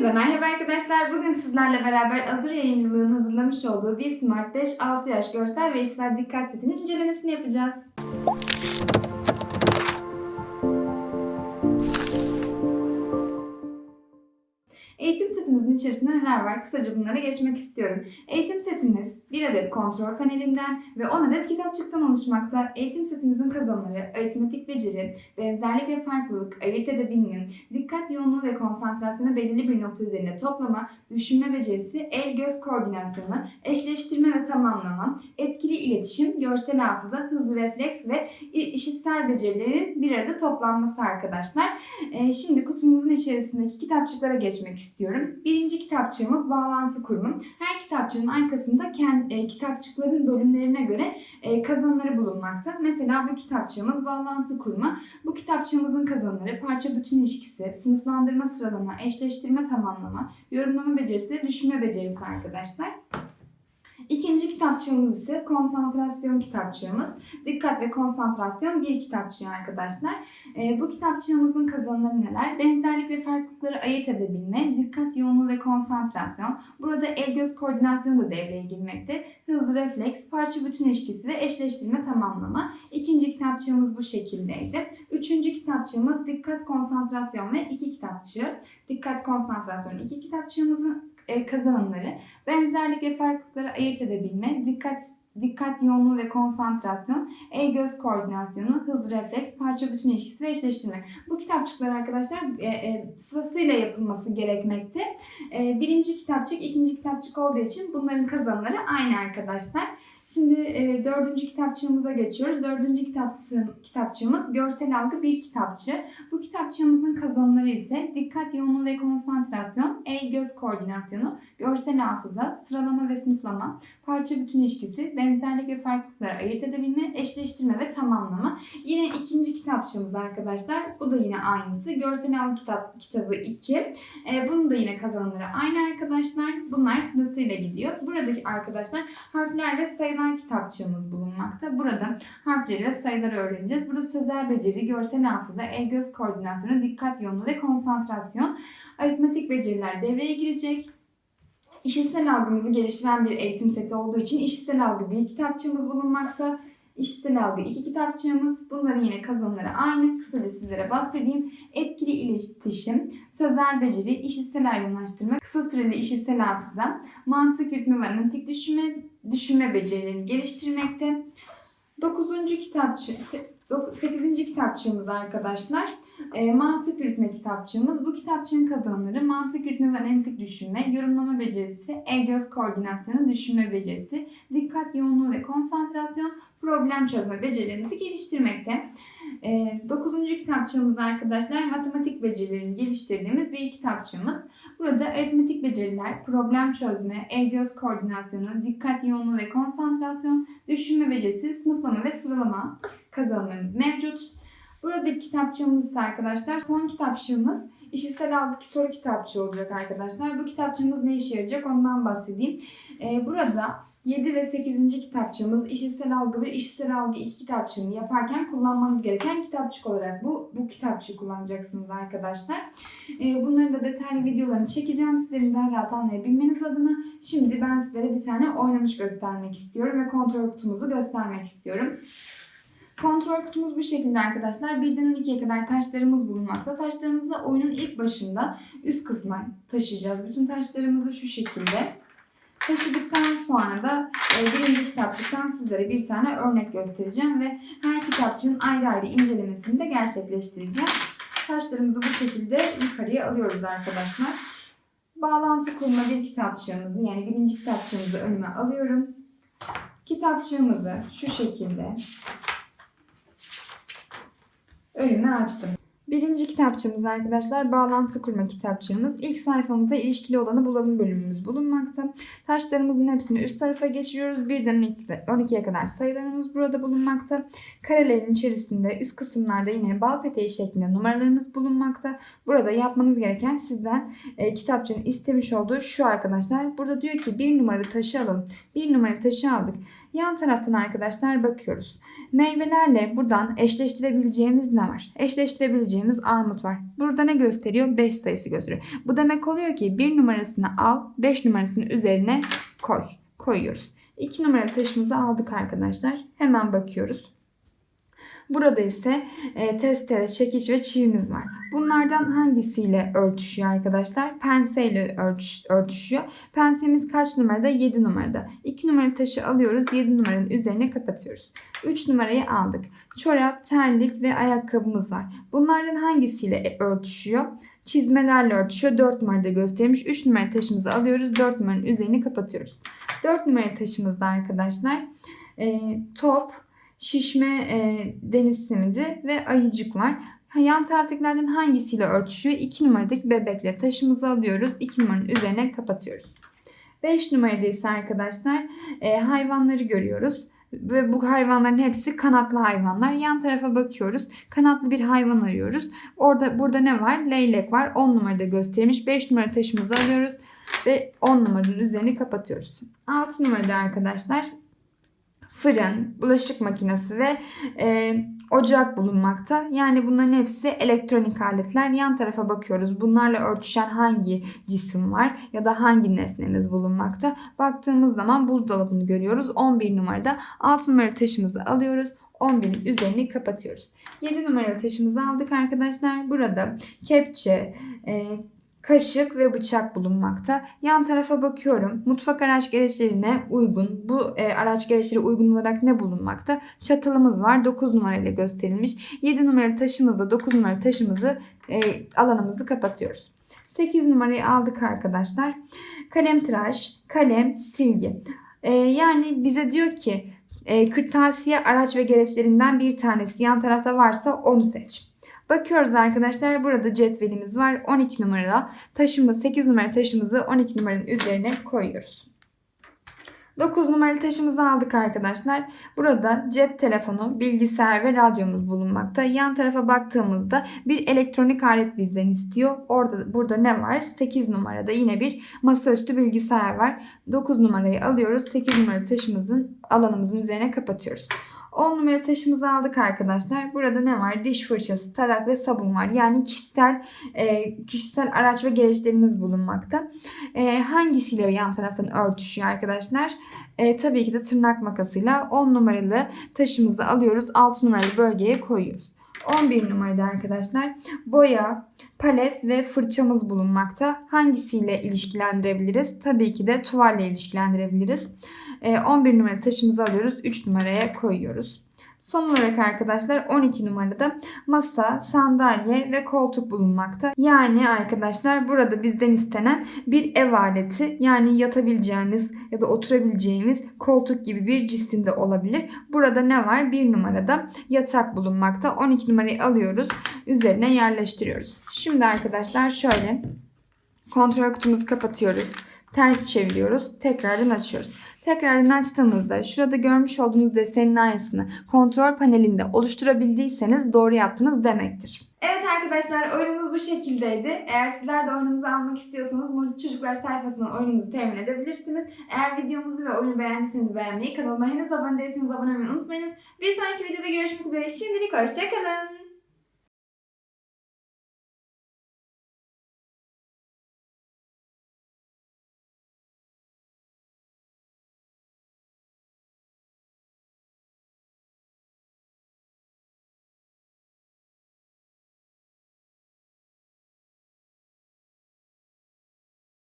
Hepinize merhaba arkadaşlar. Bugün sizlerle beraber Azur Yayıncılığı'nın hazırlamış olduğu bir Smart 5-6 yaş görsel ve işitsel dikkat setinin incelemesini yapacağız. Eğitim setimizin içerisinde neler var? Kısaca bunlara geçmek istiyorum. Eğitim setimiz bir adet kontrol panelinden ve 10 adet kitapçıktan oluşmakta. Eğitim setimizin kazanımları aritmetik beceri, benzerlik ve farklılık, ayırt edebilme, dikkat yoğunluğu ve konsantrasyonu belirli bir nokta üzerinde toplama, düşünme becerisi, el-göz koordinasyonu, eşleştirme ve tamamlama, etkili iletişim, görsel hafıza, hızlı refleks ve işitsel becerilerin bir arada toplanması arkadaşlar. Ee, şimdi kutumuzun içerisindeki kitapçıklara geçmek istiyorum. Birinci kitapçığımız bağlantı kurumu. Her kitapçığın arkasında kendi, e, kitapçıkların bölümlerine göre e, kazanımları bulunmakta. Mesela bu kitapçığımız bağlantı kurma. Bu kitapçığımızın kazanımları parça bütün ilişkisi, sınıflandırma sıralama, eşleştirme tamamlama, yorumlama becerisi, düşünme becerisi arkadaşlar. İkinci kitapçığımız ise konsantrasyon kitapçığımız. Dikkat ve konsantrasyon bir kitapçığı arkadaşlar. E, bu kitapçığımızın kazanımları neler? Benzerlik ve farklılıkları ayırt edebilme, dikkat yoğunluğu ve konsantrasyon. Burada el-göz koordinasyonu da devreye girmekte. Hız, refleks, parça bütün ilişkisi ve eşleştirme tamamlama. İkinci kitapçığımız bu şekildeydi. Üçüncü kitapçığımız dikkat, konsantrasyon ve iki kitapçığı. Dikkat, konsantrasyon iki kitapçığımızın kazanımları, benzerlik ve farklılıkları ayırt edebilme, dikkat dikkat yoğunluğu ve konsantrasyon, el-göz koordinasyonu, hız, refleks, parça bütün ilişkisi ve eşleştirme. Bu kitapçıklar arkadaşlar e, e, sırasıyla yapılması gerekmekte. E, birinci kitapçık, ikinci kitapçık olduğu için bunların kazanımları aynı arkadaşlar. Şimdi e, dördüncü kitapçığımıza geçiyoruz. Dördüncü kitapçığım, kitapçığımız görsel algı bir kitapçı. Bu kitapçığımızın kazanımları ise dikkat yoğunluğu ve konsantrasyon, el-göz koordinasyonu, görsel hafıza, sıralama ve sınıflama, parça bütün ilişkisi, benzerlik ve farklılıkları ayırt edebilme, eşleştirme ve tamamlama. Yine ikinci kitapçığımız arkadaşlar. Bu da yine aynısı. Görsel algı kitap, kitabı 2. E, bunun da yine kazanımları aynı arkadaşlar. Bunlar sırasıyla gidiyor. Buradaki arkadaşlar harfler ve sayılar kitapçığımız bulunmakta. Burada harfleri ve sayıları öğreneceğiz. Burada sözel beceri, görsel hafıza, el-göz koordinasyonu, dikkat yoğunluğu ve konsantrasyon, aritmetik beceriler devreye girecek. İşitsel algımızı geliştiren bir eğitim seti olduğu için işitsel algı bir kitapçığımız bulunmakta. İşitsel algı iki kitapçığımız. Bunların yine kazanımları aynı. Kısaca sizlere bahsedeyim. Etkili iletişim, sözel beceri, işitsel ayrımlaştırma, kısa süreli işitsel hafıza, mantık yürütme ve analitik düşünme, düşünme becerilerini geliştirmekte. Dokuzuncu kitapçı, se- dok- sekizinci kitapçığımız arkadaşlar. E, mantık yürütme kitapçığımız. Bu kitapçığın kazanımları mantık yürütme ve analitik düşünme, yorumlama becerisi, el-göz koordinasyonu, düşünme becerisi, dikkat yoğunluğu ve konsantrasyon, problem çözme becerilerinizi geliştirmekte. E, dokuzuncu kitapçığımız arkadaşlar matematik becerilerini geliştirdiğimiz bir kitapçığımız. Burada aritmetik beceriler, problem çözme, el-göz koordinasyonu, dikkat yoğunluğu ve konsantrasyon, düşünme becerisi, sınıflama ve sıralama kazanımlarımız mevcut. Buradaki kitapçığımız ise arkadaşlar son kitapçığımız işitsel algı soru kitapçığı olacak arkadaşlar. Bu kitapçığımız ne işe yarayacak ondan bahsedeyim. Ee, burada 7 ve 8. kitapçığımız işitsel algı 1, işitsel algı 2 kitapçığını yaparken kullanmanız gereken kitapçık olarak bu bu kitapçığı kullanacaksınız arkadaşlar. Ee, bunların da detaylı videolarını çekeceğim sizlerin daha rahat anlayabilmeniz adına. Şimdi ben sizlere bir tane oynamış göstermek istiyorum ve kontrol kutumuzu göstermek istiyorum. Kontrol kutumuz bu şekilde arkadaşlar. Birden 12'ye kadar taşlarımız bulunmakta. Taşlarımızı oyunun ilk başında üst kısma taşıyacağız. Bütün taşlarımızı şu şekilde taşıdıktan sonra da e, birinci kitapçıktan sizlere bir tane örnek göstereceğim ve her kitapçığın ayrı ayrı incelemesini de gerçekleştireceğim. Taşlarımızı bu şekilde yukarıya alıyoruz arkadaşlar. Bağlantı kurma bir kitapçığımızı yani birinci kitapçığımızı önüme alıyorum. Kitapçığımızı şu şekilde önüme açtım. Birinci kitapçığımız arkadaşlar bağlantı kurma kitapçığımız. İlk sayfamızda ilişkili olanı bulalım bölümümüz bulunmakta. Taşlarımızın hepsini üst tarafa geçiriyoruz. Birden 12'ye kadar sayılarımız burada bulunmakta. Karelerin içerisinde üst kısımlarda yine bal peteği şeklinde numaralarımız bulunmakta. Burada yapmanız gereken sizden e, kitapçının istemiş olduğu şu arkadaşlar. Burada diyor ki bir numaralı taşı alalım. Bir numaralı taşı aldık. Yan taraftan arkadaşlar bakıyoruz. Meyvelerle buradan eşleştirebileceğimiz ne var? Eşleştirebileceğimiz armut var. Burada ne gösteriyor? 5 sayısı gösteriyor. Bu demek oluyor ki 1 numarasını al, 5 numarasını üzerine koy. Koyuyoruz. 2 numaralı taşımızı aldık arkadaşlar. Hemen bakıyoruz. Burada ise e, testere, çekiç ve çivimiz var. Bunlardan hangisiyle örtüşüyor arkadaşlar? Penseyle örtüş, örtüşüyor. Pensemiz kaç numarada? 7 numarada. 2 numaralı taşı alıyoruz. 7 numaranın üzerine kapatıyoruz. 3 numarayı aldık. Çorap, terlik ve ayakkabımız var. Bunlardan hangisiyle örtüşüyor? Çizmelerle örtüşüyor. 4 numarada gösterilmiş. 3 numaralı taşımızı alıyoruz. 4 numaranın üzerini kapatıyoruz. 4 numaralı taşımızda arkadaşlar e, top, şişme e, deniz simidi ve ayıcık var. Yan taraftakilerden hangisiyle örtüşüyor? 2 numaradaki bebekle taşımızı alıyoruz. 2 numaranın üzerine kapatıyoruz. 5 numarada ise arkadaşlar e, hayvanları görüyoruz. Ve bu hayvanların hepsi kanatlı hayvanlar. Yan tarafa bakıyoruz. Kanatlı bir hayvan arıyoruz. Orada burada ne var? Leylek var. 10 numarada gösterilmiş. 5 numara taşımızı alıyoruz ve 10 numaranın üzerini kapatıyoruz. 6 numarada arkadaşlar fırın, bulaşık makinesi ve e, ocak bulunmakta. Yani bunların hepsi elektronik aletler. Yan tarafa bakıyoruz. Bunlarla örtüşen hangi cisim var ya da hangi nesnemiz bulunmakta. Baktığımız zaman buzdolabını görüyoruz. 11 numarada 6 numaralı taşımızı alıyoruz. 11'in üzerini kapatıyoruz. 7 numaralı taşımızı aldık arkadaşlar. Burada kepçe, e, kaşık ve bıçak bulunmakta. Yan tarafa bakıyorum. Mutfak araç gereçlerine uygun, bu e, araç gereçleri uygun olarak ne bulunmakta? Çatalımız var. 9 numarayla gösterilmiş. 7 numaralı taşımızla 9 numaralı taşımızı e, alanımızı kapatıyoruz. 8 numarayı aldık arkadaşlar. Kalem tıraş, kalem, silgi. E, yani bize diyor ki e, kırtasiye araç ve gereçlerinden bir tanesi yan tarafta varsa onu seç. Bakıyoruz arkadaşlar burada cetvelimiz var. 12 numaralı taşımız 8 numaralı taşımızı 12 numaranın üzerine koyuyoruz. 9 numaralı taşımızı aldık arkadaşlar. Burada cep telefonu, bilgisayar ve radyomuz bulunmakta. Yan tarafa baktığımızda bir elektronik alet bizden istiyor. Orada burada ne var? 8 numarada yine bir masaüstü bilgisayar var. 9 numarayı alıyoruz. 8 numaralı taşımızın alanımızın üzerine kapatıyoruz. 10 numaralı taşımızı aldık arkadaşlar. Burada ne var? Diş fırçası, tarak ve sabun var. Yani kişisel e, kişisel araç ve gereçlerimiz bulunmakta. E, hangisiyle yan taraftan örtüşüyor arkadaşlar? E, tabii ki de tırnak makasıyla 10 numaralı taşımızı alıyoruz. 6 numaralı bölgeye koyuyoruz. 11 numarada arkadaşlar boya, palet ve fırçamız bulunmakta. Hangisiyle ilişkilendirebiliriz? Tabii ki de tuvalle ilişkilendirebiliriz. E, 11 numaralı taşımızı alıyoruz. 3 numaraya koyuyoruz. Son olarak arkadaşlar 12 numarada masa, sandalye ve koltuk bulunmakta. Yani arkadaşlar burada bizden istenen bir ev aleti yani yatabileceğimiz ya da oturabileceğimiz koltuk gibi bir cisimde olabilir. Burada ne var? 1 numarada yatak bulunmakta. 12 numarayı alıyoruz. Üzerine yerleştiriyoruz. Şimdi arkadaşlar şöyle kontrol kutumuzu kapatıyoruz. Ters çeviriyoruz. Tekrardan açıyoruz. Tekrardan açtığımızda şurada görmüş olduğunuz desenin aynısını kontrol panelinde oluşturabildiyseniz doğru yaptınız demektir. Evet arkadaşlar oyunumuz bu şekildeydi. Eğer sizler de oyunumuzu almak istiyorsanız Mutlu Çocuklar sayfasından oyunumuzu temin edebilirsiniz. Eğer videomuzu ve oyunu beğendiyseniz beğenmeyi, kanalıma henüz abone değilseniz abone olmayı unutmayınız. Bir sonraki videoda görüşmek üzere. Şimdilik hoşçakalın.